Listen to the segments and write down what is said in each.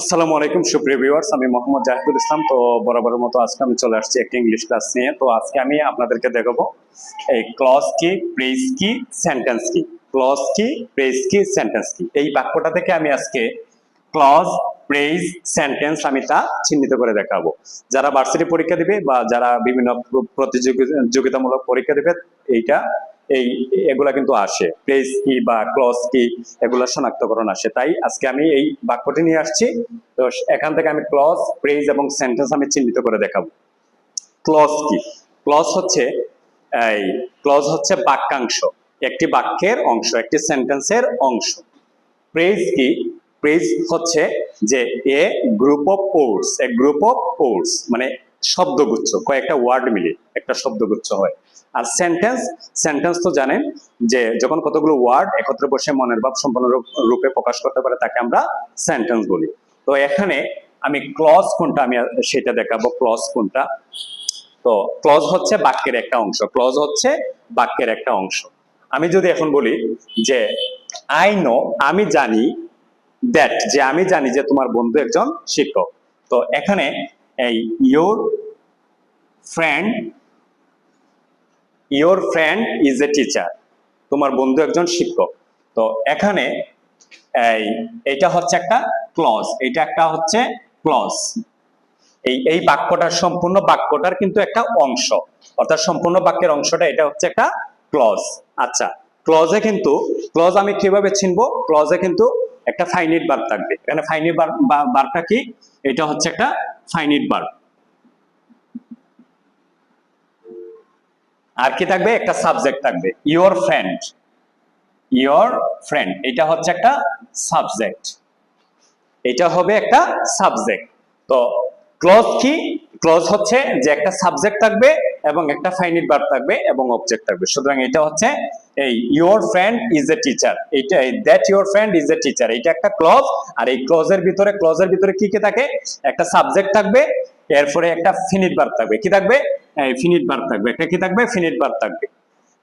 আসসালামু আলাইকুম, সুপ্রিয় ভিউয়ার্স আমি মোহাম্মদ জাহিদুল ইসলাম। তো বরাবরের মতো আজকে আমি চলে আসছি একটা ইংলিশ ক্লাস নিয়ে। তো আজকে আমি আপনাদেরকে দেখাবো এই ক্লজ কি প্রেস কি সেন্টেন্স কি। ক্লজ কি প্রেস কি সেন্টেন্স কি। এই বাক্যটা থেকে আমি আজকে ক্লজ প্রেজ সেন্টেন্স আমি তা চিহ্নিত করে দেখাবো। যারা ভার্সিটি পরীক্ষা দিবে বা যারা বিভিন্ন প্র- প্রতিযোগিতামূলক পরীক্ষা দিবে, এইটা এই, এগুলা কিন্তু আসে। প্রেস কি বা ক্লজ কি এগুলা শনাক্তকরণ আসে। তাই আজকে আমি এই বাক্যটি নিয়ে আসছি। তো এখান থেকে আমি ক্লজ প্রেজ এবং সেন্টেন্স আমি চিহ্নিত করে দেখাবো। ক্লজ কি ক্লজ হচ্ছে, এই ক্লজ হচ্ছে বাক্যাংশ। একটি বাক্যের অংশ, একটি সেন্টেন্সের অংশ। প্রেজ কি প্রেজ হচ্ছে যে, a group of words a group of words মানে শব্দগুচ্ছ, কয়েকটা ওয়ার্ড মিলে একটা শব্দগুচ্ছ হয়। আর সেন্টেন্স সেন্টেন্স তো জানেন যে যখন কতগুলো ওয়ার্ড একত্রে বসে মনের ভাব সম্পূর্ণ রূপে প্রকাশ করতে পারে তাকে আমরা সেন্টেন্স বলি। তো এখানে আমি ক্লজ কোনটা আমি সেটা দেখাবো ক্লজ কোনটা? তো ক্লজ হচ্ছে বাক্যের একটা অংশ ক্লজ হচ্ছে বাক্যের একটা অংশ। আমি যদি এখন বলি যে আই নো আমি জানি দ্যাট যে আমি জানি যে তোমার বন্ধু একজন শিক্ষক। তো এখানে এই your friend your friend is a teacher তোমার বন্ধু একজন শিক্ষক। তো এখানে এই, এটা হচ্ছে একটা ক্লজ এটা একটা হচ্ছে ক্লজ এই এই বাক্যটার সম্পূর্ণ বাক্যটার কিন্তু একটা অংশ। অর্থাৎ সম্পূর্ণ বাক্যের অংশটা এটা হচ্ছে একটা ক্লজ আচ্ছা ক্লজে কিন্তু ক্লজ আমি কীভাবে চিনবো ক্লজে কিন্তু একটা ফাইনিট বার থাকবে। এখানে ফাইনিট বার বারটা কি? এটা হচ্ছে একটা ফাইনিট বার আর কি থাকবে? একটা সাবজেক্ট থাকবে। ইওর ফ্রেন্ড ইওর ফ্রেন্ড এটা হচ্ছে একটা সাবজেক্ট এটা হবে একটা সাবজেক্ট তো ক্লজ কি? ক্লজ হচ্ছে যে একটা সাবজেক্ট থাকবে এবং একটা ফাইনিট ভার্ব থাকবে এবং অবজেক্ট থাকবে। সুতরাং এটা হচ্ছে এই your friend is a teacher এটা that your friend is a teacher এটা একটা ক্লজ আর এই ক্লজের ভিতরে ক্লজের ভিতরে কি কি থাকে? একটা সাবজেক্ট থাকবে, এরপরে একটা ফিনিট ভার্ব থাকবে। কি থাকবে? ফিনিট ভার্ব থাকবে। একটা কি থাকবে? ফিনিট ভার্ব থাকবে।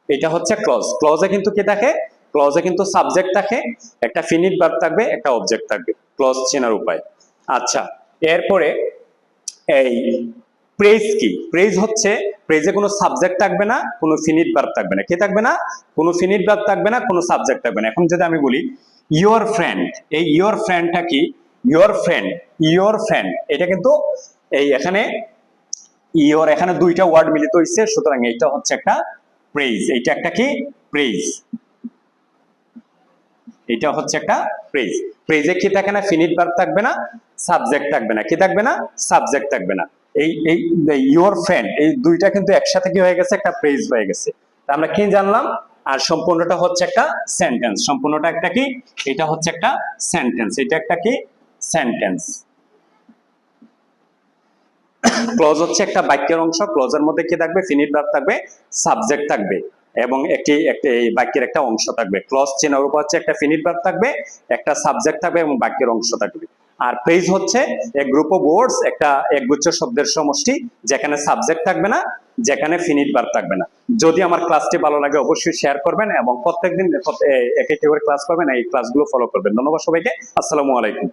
এটা হচ্ছে ক্লজ ক্লজে কিন্তু কি থাকে? ক্লজে কিন্তু সাবজেক্ট থাকে, একটা ফিনিট ভার্ব থাকবে, একটা অবজেক্ট থাকবে। ক্লজ চেনার উপায়। আচ্ছা এরপরে, এই প্রেজ কি? প্রেজ হচ্ছে প্রেজে কোনো সাবজেক্ট থাকবে না, কোনো ফিনিট ভার্ব থাকবে না। কি থাকবে না? কোনো ফিনিট ভার্ব থাকবে না, কোনো সাবজেক্ট থাকবে না। এখন যদি আমি বলি ইওর ফ্রেন্ড এই ইওর ফ্রেন্ডটা কি? ইওর ফ্রেন্ড ইওর ফ্রেন্ড এটা কিন্তু এই এখানে ইওর এখানে দুইটা ওয়ার্ড মিলিত হয়েছে সুতরাং এইটা হচ্ছে একটা প্রেজ এইটা একটা কি? প্রেজ এটা হচ্ছে একটা প্রেজ প্রেজে কি থাকে না? ফিনিট ভার্ব থাকবে না সাবজেক্ট থাকবে না। কি থাকবে না? সাবজেক্ট থাকবে না। এই এই ইওর ফ্রেন্ড এই দুইটা কিন্তু একসাথে কি হয়ে গেছে? একটা প্রেজ হয়ে গেছে। তা আমরা কি জানলাম? আর সম্পূর্ণটা হচ্ছে একটা সেন্টেন্স সম্পূর্ণটা একটা কি? এটা হচ্ছে একটা সেন্টেন্স এটা একটা কি? সেন্টেন্স ক্লজ হচ্ছে একটা বাক্যের অংশ। ক্লজের মধ্যে কি থাকবে? ফিনিট ভার্ব থাকবে সাবজেক্ট থাকবে এবং একটি একটি, এই বাক্যের একটা অংশ থাকবে। ক্লজ চেনার উপর হচ্ছে একটা ফিনিট ভার্ব থাকবে, একটা সাবজেক্ট থাকবে এবং বাক্যের অংশ থাকবে। আর পেজ হচ্ছে এক গ্রুপ অফ ওয়ার্ডস একটা একগুচ্ছ শব্দের সমষ্টি, যেখানে সাবজেক্ট থাকবে না, যেখানে ফিনিট বার থাকবে না। যদি আমার ক্লাসটি ভালো লাগে, অবশ্যই শেয়ার করবেন এবং প্রত্যেকদিন এক একটি করে ক্লাস করবেন, এই ক্লাসগুলো ফলো করবেন। ধন্যবাদ সবাইকে। আসসালামু আলাইকুম।